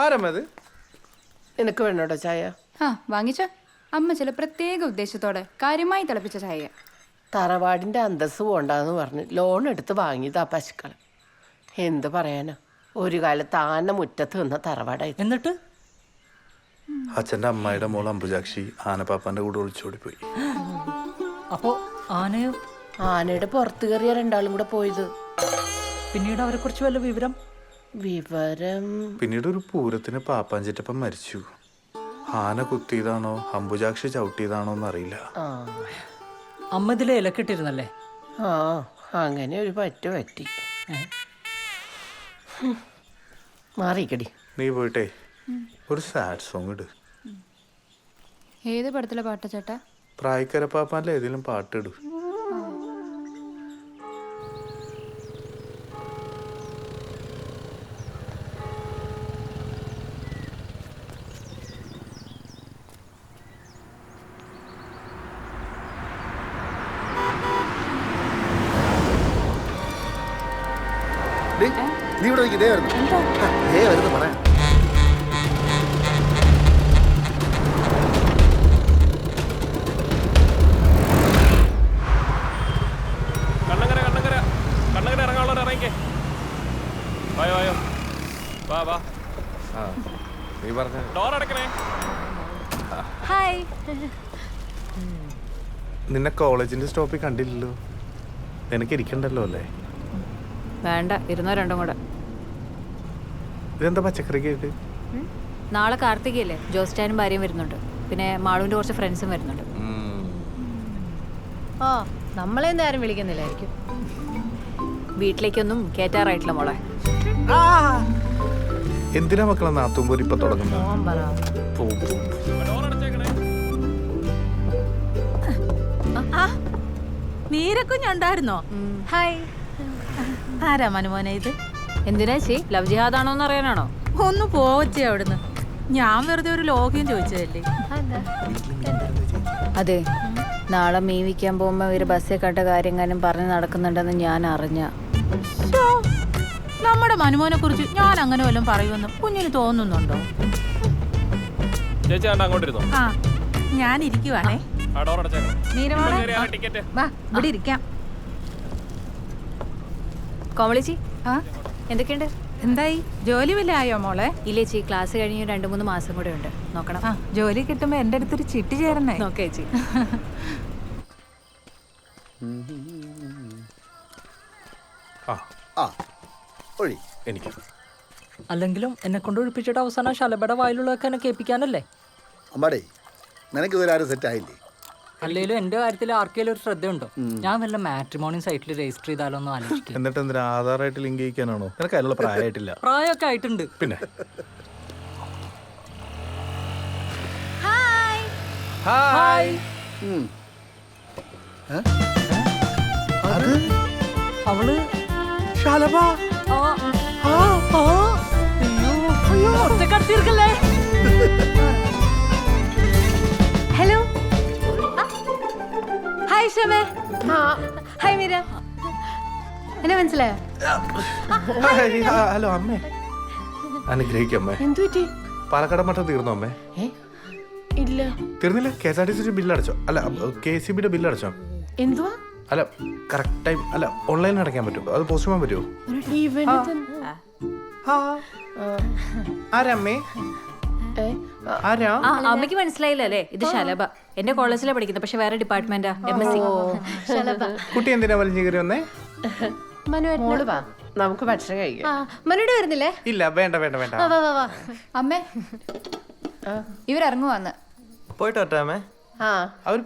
ആരമ്മ അത് നിനക്ക് വേണോട്ടോ ചായ. ആ വാങ്ങിച്ചോ. അമ്മ ചില പ്രത്യേക ഉദ്ദേശത്തോടെ കാര്യമായി തിളപ്പിച്ച ചായ തറവാടിന്റെ അന്തസ് പോണ്ടെന്ന് പറഞ്ഞ് ലോൺ എടുത്ത് വാങ്ങിയതാ പശുക്കൾ എന്ത് പറയാനാ? ഒരു കാലത്ത് ആന മുറ്റത്ത് നിന്ന തറവാടായി. എന്നിട്ട്? അച്ഛന്റെ അമ്മയുടെ മോൾ അമ്പുജാക്ഷി ആനപ്പാപ്പാന്റെ കൂടെ ഒളിച്ചോടി പോയി അപ്പോ ആനയോ? ആനയുടെ പുറത്ത് കയറിയ രണ്ടാളും കൂടെ പോയത്. പിന്നീട് അവരെ കുറിച്ച് വല്ല വിവരം? വിവരം. പിന്നീട് ഒരു പൂരത്തിന് പാപ്പാഞ്ചിറ്റപ്പം മരിച്ചു. ആന കുത്തിയതാണോ അമ്പുജാക്ഷി ചവിട്ടിയതാണോ എന്നറിയില്ല. ആ. അമ്മ ഇതിലെ ഇലക്കിട്ടിരുന്നല്ലേ? ആ അങ്ങനെ ഒരു പറ്റു പറ്റി. മാറിക്കടി നീ പോയിട്ടേ ഒരു സാഡ് സോങ് ഇട്. ഏത് പടത്തിലെ പാട്ട ചേട്ടാ? പ്രായക്കര പാപ്പാന്റെ ഏതെങ്കിലും പാട്ടിടു നീ ഇവിടെ നിൽക്ക്, ദേ വരുന്നു. ആ, ദേ വരുന്നു പറയാം നീ പറഞ്ഞ. ഡോർ അടക്കണേ. ഹായ്. നിന്നെ കോളേജിന്റെ സ്റ്റോപ്പിൽ കണ്ടില്ലല്ലോ. നിനക്ക് ഇരിക്കണ്ടല്ലോ അല്ലേ? വേണ്ട ഇരുന്നോ രണ്ടും കൂടെ. ഇതെന്താ പച്ചക്കറിക്ക് ആയിട്ട്? നാളെ കാർത്തികയല്ലേ? ജോസ്റ്റാനും ഭാര്യയും വരുന്നുണ്ട്. പിന്നെ മാളുവിന്റെ കുറച്ച് ഫ്രണ്ട്സും വരുന്നുണ്ട്. ഓ നമ്മളെ ആരും വിളിക്കുന്നില്ലായിരിക്കും. വീട്ടിലേക്കൊന്നും കേറ്റാറായിട്ടില്ല മോളെ. എന്തിനാ മക്കളെ നാത്തുമ്പോൾ ഇപ്പൊ തുടങ്ങുന്നത് നീരക്കുഞ്ഞുണ്ടായിരുന്നോ ഹായ്. ആരാ മനുമോനെ ഇത്? എന്തിനാ ചേ ലവ് ജിഹാദാണോ എന്ന് അറിയാനാണോ? ഒന്ന് പോവച്ചേ അവിടുന്ന്. ഞാൻ വെറുതെ ഒരു ലോഗ്യം ചോദിച്ചതല്ലേ? അതെ. നാളെ മീൻ വിൽക്കാൻ പോകുമ്പോൾ ഇവർ ബസ്സിൽ കണ്ട കാര്യങ്ങളും പറഞ്ഞ് നടക്കുന്നുണ്ടെന്ന് ഞാൻ അറിഞ്ഞ. നമ്മുടെ മനുമോനെ കുറിച്ച് ഞാൻ അങ്ങനെ വല്ലതും പറയുമെന്ന് കുഞ്ഞിന് തോന്നുന്നുണ്ടോ? ചേച്ചി കണ്ട അങ്ങോട്ട് ഇരുന്നോ ആ ഞാൻ ഇരിക്കുവാണേ. ഇവിടെ ഇരിക്കാം. കോമളിച്ചി ആ? എന്തൊക്കെയുണ്ട്? എന്തായി? ജോലി വല്ല ആയോ മോളെ? ഇല്ല ചേച്ചി ക്ലാസ് കഴിഞ്ഞ് രണ്ട് മൂന്ന് മാസം കൂടെ ഉണ്ട്. നോക്കണം. ആ ജോലി കിട്ടുമ്പോ എന്റെ അടുത്തൊരു ചിട്ടി ചേരണേ നോക്കേ ചേച്ചി. ആ. ആ ഒഴി. എനിക്ക്. അല്ലെങ്കിലും എന്നെ കൊണ്ട് ഒഴിപ്പിച്ചിട്ട് അവസാനം ശലഭയുടെ വായിലുള്ളതൊക്കെ എന്നെ കേൾപ്പിക്കാനല്ലേ? അമ്മാടേ നിനക്ക് ഇതുവരെ ആരും സെറ്റ് ആയില്ലേ? അല്ലെങ്കിലും എന്റെ കാര്യത്തിൽ ആർക്കെങ്കിലും ഒരു ശ്രദ്ധയുണ്ടോ? ഞാൻ വല്ല മാട്രിമോണി സൈറ്റിൽ രജിസ്റ്റർ ചെയ്താലോ എന്ന് ആലോചിക്കും. എന്നിട്ട് എന്തിനാ ആധാറായിട്ട് ലിങ്ക് ചെയ്യിക്കാനാണോ? നിനക്ക് അതിനുള്ള പ്രായമായിട്ടില്ല. പ്രായമൊക്കെ ആയിട്ടുണ്ട്. പിന്നെ? ഹായ്. അത്? അവൾ? ശാലഭ ആ, ആ, ആ. അയ്യോ, അയ്യോ, ഒറ്റക്കടത്തിയിരിക്കല്ലേ? ഹായ് ആ. ഹായ് മീര. എന്നെ മനസ്സിലായോ? ഹായ്, ആ, ഹലോ അമ്മേ. അനുഗ്രഹിക്കമ്മേ എന്തു പറ്റി? പാലക്കാട് മട്ടം തീർന്നോ അമ്മേ? ഏ? ഇല്ല. തീർന്നില്ല? K S R T C bill അടച്ചോ അല്ല കെ സി ബിയുടെ ബില്ല് അടച്ചോ എന്തുവാ? അല്ല കറക്റ്റ് ടൈം അല്ല ഓൺലൈനിൽ അടയ്ക്കാൻ പറ്റുമോ? അത് പോസ്റ്റ് ചെയ്യാൻ പറ്റുമോ? ഇവന് തന്നെ- ആരമ്മേ ആ, മനസ്സിലായില്ലേ അമ്മയ്ക്ക് മനസ്സിലായില്ല അല്ലേ? ഇത് ശലഭ. എന്റെ കോളേജിലാണ് പഠിക്കുന്നത് പക്ഷെ വേറെ ഡിപ്പാർട്ട്മെന്റാ എം എസ് സി കുട്ടി എന്തിനാ വലിഞ്ഞു കയറി വന്നേ? മോൾ വാ നമുക്ക് ഭക്ഷണം കഴിക്കാം. മനുടെ വരുന്നില്ലേ? ഇല്ല വേണ്ട വേണ്ട വേണ്ട. അമ്മേ. ഇവരിറങ്ങുവാന്ന്. പോയിട്ട് വട്ടാമേ ആ. അവർ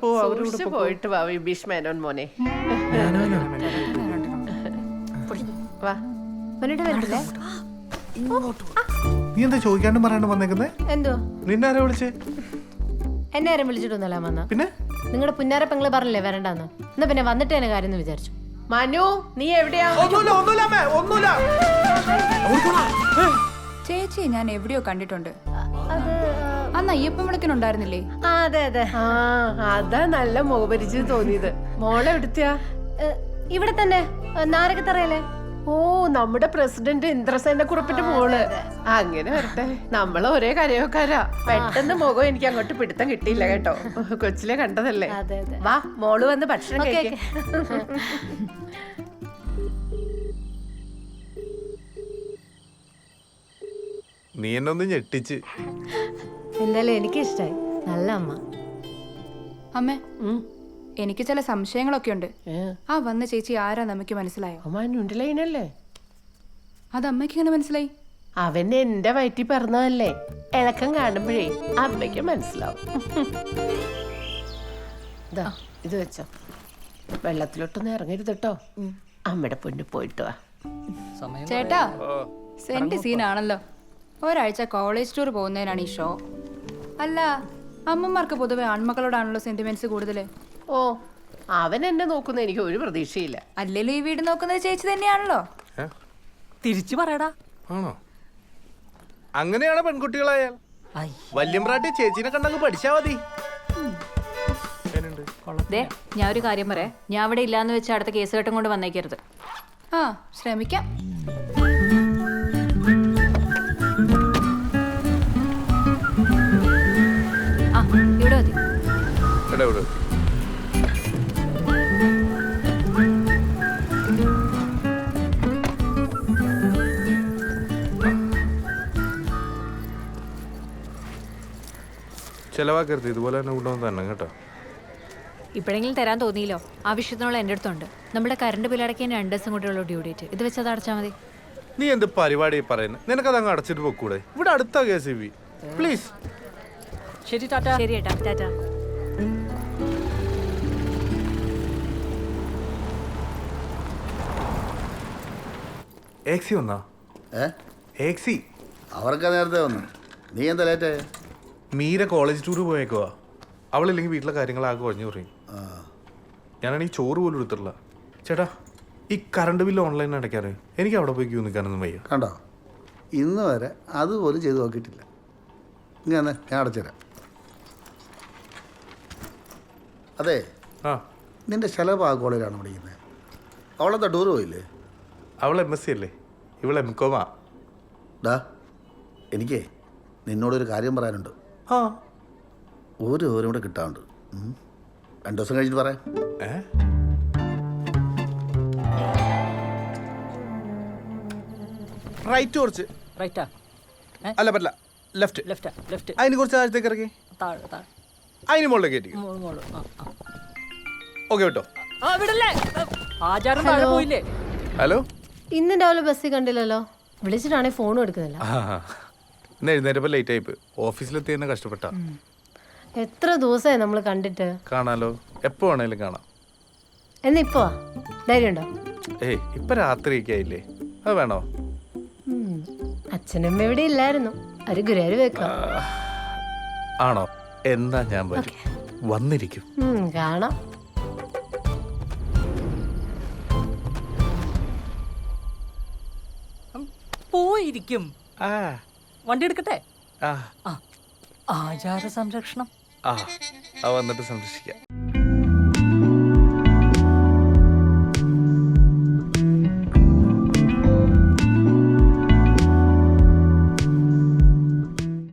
പോയിട്ട് വാ വിഭീഷ് മേനോൻ മോനെ. വാ. മനുടെ വരുന്നില്ലേ? നീ എന്താ ചോദിക്കാണ്ട് പറയാണ്ട് വന്നേക്കുന്നേ? എന്തോ? നിന്നെ വിളിച്ച് വിളിച്ചേ? എന്നെ ആരും വിളിച്ചിട്ടൊന്നുമല്ല വന്ന പിന്നെ? നിങ്ങളുടെ പുന്നാര പെങ്ങൾ പറഞ്ഞില്ലേ വരണ്ടെന്ന്? എന്നാ പിന്നെ വന്നിട്ട് എന്നെ കാര്യം എന്ന് വിചാരിച്ചു. മനു നീ എവിടെയാ? ഒന്നുമില്ല ഒന്നുമില്ല അമ്മേ ഒന്നുമില്ല. ചേച്ചി ഞാൻ എവിടെയോ കണ്ടിട്ടുണ്ട്. അന്ന് അയ്യപ്പം വിളക്കിനുണ്ടായിരുന്നില്ലേ? ആ അതെ അതെ. ആ അതാ നല്ല മുഖപരിചയം തോന്നിയത്. മോളെ എവിടുത്തെയാ ഏ, ഇവിടെ തന്നെ ഏ, നാരകത്തറയല്ലേ? ഓ നമ്മുടെ പ്രസിഡന്റ് ഇന്ദ്രസേന കുറിപ്പിന്റെ മോൾ. അങ്ങനെ വരട്ടെ. നമ്മൾ ഒരേ കരയോക്കാരാ. പെട്ടെന്ന് മുഖം എനിക്ക് അങ്ങോട്ട് പിടുത്തം കിട്ടിയില്ല കേട്ടോ. കൊച്ചിലെ കണ്ടതല്ലേ? വാ മോൾ വന്ന് ഭക്ഷണം കഴിക്കാം. നീ എന്നൊന്ന് ഞെട്ടിച്ച്. എന്തായാലും എനിക്ക് ഇഷ്ടായി നല്ല അമ്മ. അമ്മേ. എനിക്ക് ചില സംശയങ്ങളൊക്കെ ഉണ്ട്. ആ വന്ന ചേച്ചി ആരാ നമുക്ക് മനസ്സിലായോ? അമ്മ നുണ്ടിലൈനല്ലേ അത് അമ്മയ്ക്ക് ഇങ്ങനെ മനസ്സിലായി? അവൻ എന്റെ വയറ്റി പറഞ്ഞതല്ലേ? ഇളക്കം കാണുമ്പോഴേ അമ്മയ്ക്ക് മനസ്സിലാവും. ദാ, ഇത് വെച്ചോ. വെള്ളത്തിലോട്ടൊന്നും ഇറങ്ങരുത് കേട്ടോ അമ്മയുടെ പൊന്നു പോയിട്ട് വാ. സമയം ചേട്ടാ സെന്റ് സീനാണല്ലോ. ഒരാഴ്ച കോളേജ് ടൂർ പോകുന്നതിനാണ് ഈ ഷോ. അല്ല അമ്മമാർക്ക് പൊതുവെ ആൺമക്കളോടാണല്ലോ സെന്റിമെന്റ്സ് കൂടുതൽ ഓ അവൻ എന്നെ നോക്കുന്ന എനിക്ക് ഒരു പ്രതീക്ഷയില്ല. അല്ലല്ലോ ഈ വീട് നോക്കുന്നത് ചേച്ചി തന്നെയാണല്ലോ. ഏ? തിരിച്ചു പറയടാ. ആണോ? അങ്ങനെയാണ് പെൺകുട്ടികളായാൽ? ഐ വല്യമ്പ്രാട്ടി ചേച്ചിനെ കണ്ടങ്ങ് പഠിച്ചാ മതി. എങ്ങനെയുണ്ട്? ദേ ഞാൻ ഒരു കാര്യം പറയാം. ഞാൻ അവിടെ ഇല്ലാന്ന് വെച്ച് അടുത്ത കേസ് കെട്ടും കൊണ്ട് വന്നേക്കരുത്. ആ ശ്രമിക്കാം. ആ ഇവിടെ മതി. എടാ ഇവിടെ. ചെലവാക്കരുത്. ഇതുപോലെ തന്നെ കൊണ്ടുവന്ന് തന്നെ കേട്ടോ. ഇപ്പോഴെങ്കിലും തരാൻ തോന്നിയില്ലോ? ആവശ്യത്തിനുള്ള എന്റെ അടുത്തുണ്ട്. നമ്മുടെ കറണ്ട് ബില്ലടക്കാൻ രണ്ട് ദിവസം കൂടെയുള്ള ഡ്യൂ ഡേറ്റ്. ഇത് വെച്ച് അത് അടച്ചാൽ മതി. നീ എന്ത് പരിപാടി പറയുന്നത് നിനക്കത് അങ്ങ് അടച്ചിട്ട് പൊക്കൂടെ? ഇവിടെ അടുത്ത കെ സി ബി. പ്ലീസ് ശരി ടാറ്റ. ശരി ഏട്ടാ. ടാറ്റ. ഏക്സി വന്നാ? ഏ? ഏക്സി അവർക്ക് നേരത്തെ വന്നു. നീ എന്താ ലേറ്റ് മീര കോളേജ് ടൂർ പോയേക്കുവാ. അവളില്ലെങ്കിൽ വീട്ടിലെ കാര്യങ്ങളാകെ കുറഞ്ഞു പറയും ഞാനാണെങ്കിൽ ചോറ് പോലും എടുത്തിട്ടില്ല. ചേട്ടാ ഈ കറണ്ട് ബില്ല് ഓൺലൈൻ അടയ്ക്കാറ് എനിക്ക് അവിടെ പോയി ക്യൂ നിൽക്കാനൊന്നും വയ്യ. കണ്ടോ? ഇന്ന് വരെ അതുപോലും ചെയ്ത് നോക്കിയിട്ടില്ല. ഞാൻ ഞാൻ അടച്ചുതരാം അതെ ആ. നിന്റെ ശലഭ ആ കോളേജാണ് പഠിക്കുന്നത്. അവളെന്താ ടൂർ പോയില്ലേ? അവൾ എം എസ് സി അല്ലേ? ഇവൾ എം കോമാ ഡാ എനിക്കേ നിന്നോടൊരു കാര്യം പറയാനുണ്ട്. ആ. ഒരു ഓരോ കൂടെ കിട്ടാണ്ട് രണ്ടു ദിവസം കഴിഞ്ഞിട്ട് പറയാം. ഏ? റൈറ്റ് കുറച്ച്. റൈറ്റാ അല്ല പറ്റില്ല. ലെഫ്റ്റ് ലെഫ്റ്റ് ലെഫ്റ്റ് അതിന് കുറച്ച് താഴത്തേക്ക് ഇറക്കി. താഴെ താഴെ. അതിന് മുകളിലേക്ക് കയറ്റി. മോൾ മോൾ. ആ ആ. ഓക്കെ കേട്ടോ ആ വിടല്ലേ? ആചാരം താഴെ പോയില്ലേ? ഹലോ ഇന്ന് രാവിലെ ബസ്സിൽ കണ്ടില്ലല്ലോ. വിളിച്ചിട്ടാണെങ്കിൽ ഫോണും എടുക്കുന്നില്ല. ഇന്ന് എഴുന്നേറ്റപ്പോൾ ലേറ്റ് ആയിപ്പ് ഓഫീസിലെത്തി തന്നെ കഷ്ടപ്പെട്ട. എത്ര ദിവസമായി നമ്മൾ കണ്ടിട്ട്? കാണാലോ? എപ്പോ വേണേലും കാണാം. എന്നാ ഇപ്പോ ധൈര്യമുണ്ടോ ഏയ് ഇപ്പൊ രാത്രിയൊക്കെ ആയില്ലേ? അത് വേണോ? ഉം. അച്ഛനമ്മ ഇവിടെ ഇല്ലായിരുന്നു. ഒരു ഗുരുവായൂർ വെക്കാം ആണോ? എന്നാ ഞാൻ വരും. വന്നിരിക്കും. ഉം, കാണാം. പോയിരിക്കും. ആ. വണ്ടി എടുക്കട്ടെ? ആ. ആചാര സംരക്ഷണം. ആ ആ വന്നിട്ട് സംരക്ഷിക്കാം.